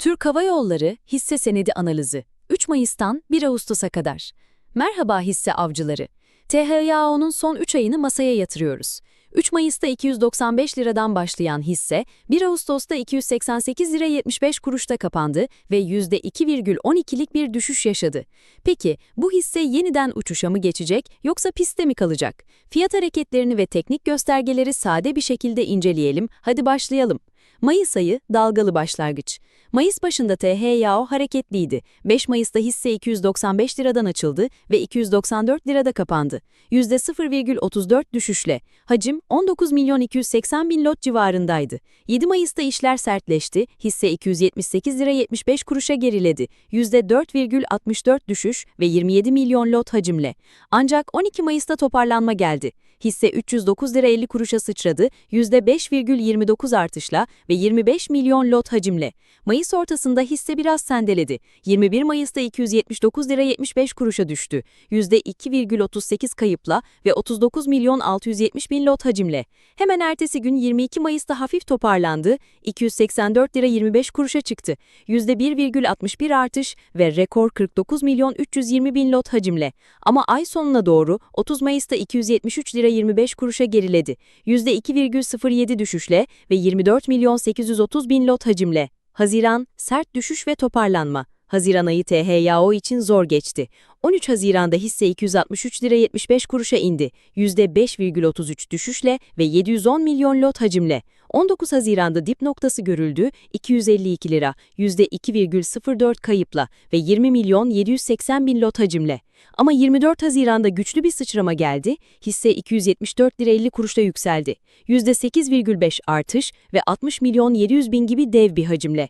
Türk Hava Yolları hisse senedi analizi 3 Mayıs'tan 1 Ağustos'a kadar. Merhaba hisse avcıları. THYAO'nun son 3 ayını masaya yatırıyoruz. 3 Mayıs'ta 295 liradan başlayan hisse 1 Ağustos'ta 288 lira 75 kuruşta kapandı ve %2,12'lik bir düşüş yaşadı. Peki bu hisse yeniden uçuşa mı geçecek yoksa pistte mi kalacak? Fiyat hareketlerini ve teknik göstergeleri sade bir şekilde inceleyelim. Hadi başlayalım. Mayıs ayı dalgalı başlangıç. Mayıs başında THYAO hareketliydi. 5 Mayıs'ta hisse 295 liradan açıldı ve 294 lirada kapandı. %0,34 düşüşle. Hacim 19 milyon 280 bin lot civarındaydı. 7 Mayıs'ta işler sertleşti. Hisse 278 lira 75 kuruşa geriledi. %4,64 düşüş ve 27 milyon lot hacimle. Ancak 12 Mayıs'ta toparlanma geldi. Hisse 309 lira 50 kuruşa sıçradı. %5,29 artışla ve 25 milyon lot hacimle. Mayıs ortasında hisse biraz sendeledi. 21 Mayıs'ta 279 lira 75 kuruşa düştü. %2,38 kayıpla ve 39 milyon 670 bin lot hacimle. Hemen ertesi gün 22 Mayıs'ta hafif toparlandı. 284 lira 25 kuruşa çıktı. %1,61 artış ve rekor 49 milyon 320 bin lot hacimle. Ama ay sonuna doğru 30 Mayıs'ta 273 lira 25 kuruşa geriledi. %2,07 düşüşle ve 24 milyon 830 bin lot hacimle. Haziran, sert düşüş ve toparlanma. Haziran ayı THYAO için zor geçti. 13 Haziran'da hisse 263 lira 75 kuruşa indi. %5,33 düşüşle ve 710 milyon lot hacimle. 19 Haziran'da dip noktası görüldü, 252 lira, %2,04 kayıpla ve 20 milyon 780 bin lot hacimle. Ama 24 Haziran'da güçlü bir sıçrama geldi, hisse 274 lira 50 kuruşta yükseldi. %8,5 artış ve 60 milyon 700 bin gibi dev bir hacimle.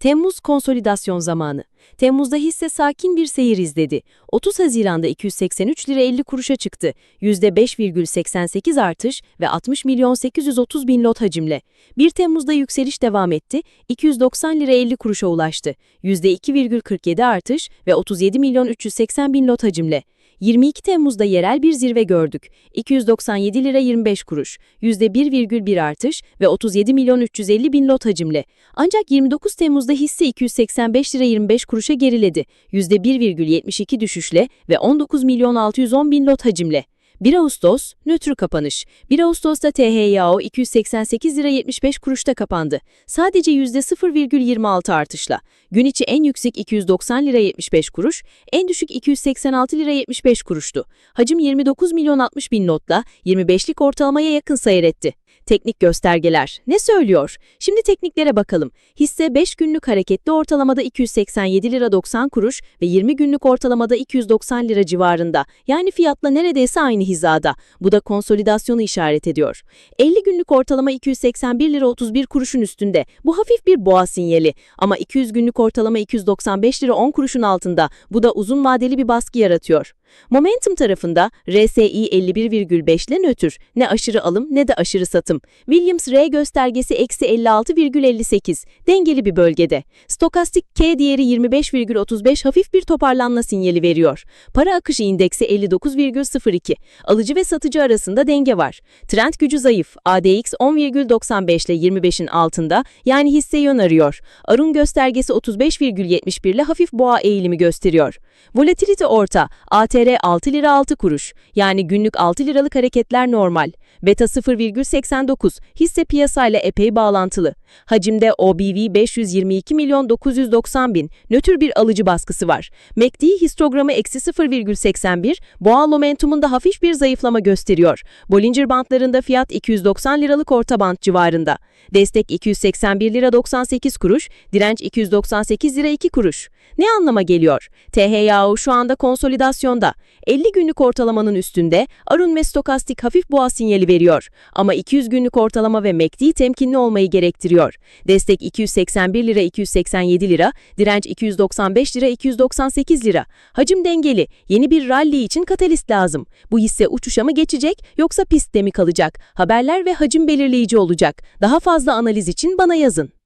Temmuz konsolidasyon zamanı. Temmuz'da hisse sakin bir seyir izledi. 30 Haziran'da 283 lira 50 kuruşa çıktı. %5,88 artış ve 60 milyon 830 bin lot hacimle. 1 Temmuz'da yükseliş devam etti. 290 lira 50 kuruşa ulaştı. %2,47 artış ve 37 milyon 380 bin lot hacimle. 22 Temmuz'da yerel bir zirve gördük. 297 lira 25 kuruş, %1,1 artış ve 37 milyon 350 bin lot hacimle. Ancak 29 Temmuz'da hisse 285 lira 25 kuruşa geriledi. %1,72 düşüşle ve 19 milyon 610 bin lot hacimle. 1 Ağustos, nötr kapanış. 1 Ağustos'ta THYAO 288 lira 75 kuruşta kapandı. Sadece %0,26 artışla. Gün içi en yüksek 290 lira 75 kuruş, en düşük 286 lira 75 kuruştu. Hacim 29 milyon 60 bin notla 25'lik ortalamaya yakın seyretti. Teknik göstergeler ne söylüyor? Şimdi tekniklere bakalım. Hisse 5 günlük hareketli ortalamada 287 lira 90 kuruş ve 20 günlük ortalamada 290 lira civarında. Yani fiyatla neredeyse aynı hizada. Bu da konsolidasyonu işaret ediyor. 50 günlük ortalama 281 lira 31 kuruşun üstünde. Bu hafif bir boğa sinyali. Ama 200 günlük ortalama 295 lira 10 kuruşun altında. Bu da uzun vadeli bir baskı yaratıyor. Momentum tarafında RSI 51,5 ile nötr, ne aşırı alım ne de aşırı satım. Williams R göstergesi eksi 56,58, dengeli bir bölgede. Stokastik K değeri 25,35 hafif bir toparlanma sinyali veriyor. Para akışı indeksi 59,02, alıcı ve satıcı arasında denge var. Trend gücü zayıf, ADX 10,95 ile 25'in altında yani hisse yön arıyor. Arun göstergesi 35,71 ile hafif boğa eğilimi gösteriyor. Volatilite orta, ATR 6 lira 6 kuruş. Yani günlük 6 liralık hareketler normal. Beta 0,89, hisse piyasayla epey bağlantılı. Hacimde OBV 522 milyon 990 bin, nötr bir alıcı baskısı var. MACD histogramı eksi 0,81, boğa momentumunda hafif bir zayıflama gösteriyor. Bollinger bantlarında fiyat 290 liralık orta bant civarında. Destek 281 lira 98 kuruş, direnç 298 lira 2 kuruş. Ne anlama geliyor? THYAO şu anda konsolidasyonda. 50 günlük ortalamanın üstünde Arun ve stokastik hafif boğa sinyali veriyor. Ama 200 günlük ortalama ve MACD temkinli olmayı gerektiriyor. Destek 281 lira 287 lira, direnç 295 lira 298 lira. Hacim dengeli, yeni bir rally için katalist lazım. Bu hisse uçuşa mı geçecek yoksa pistte mi kalacak? Haberler ve hacim belirleyici olacak. Daha fazla analiz için bana yazın.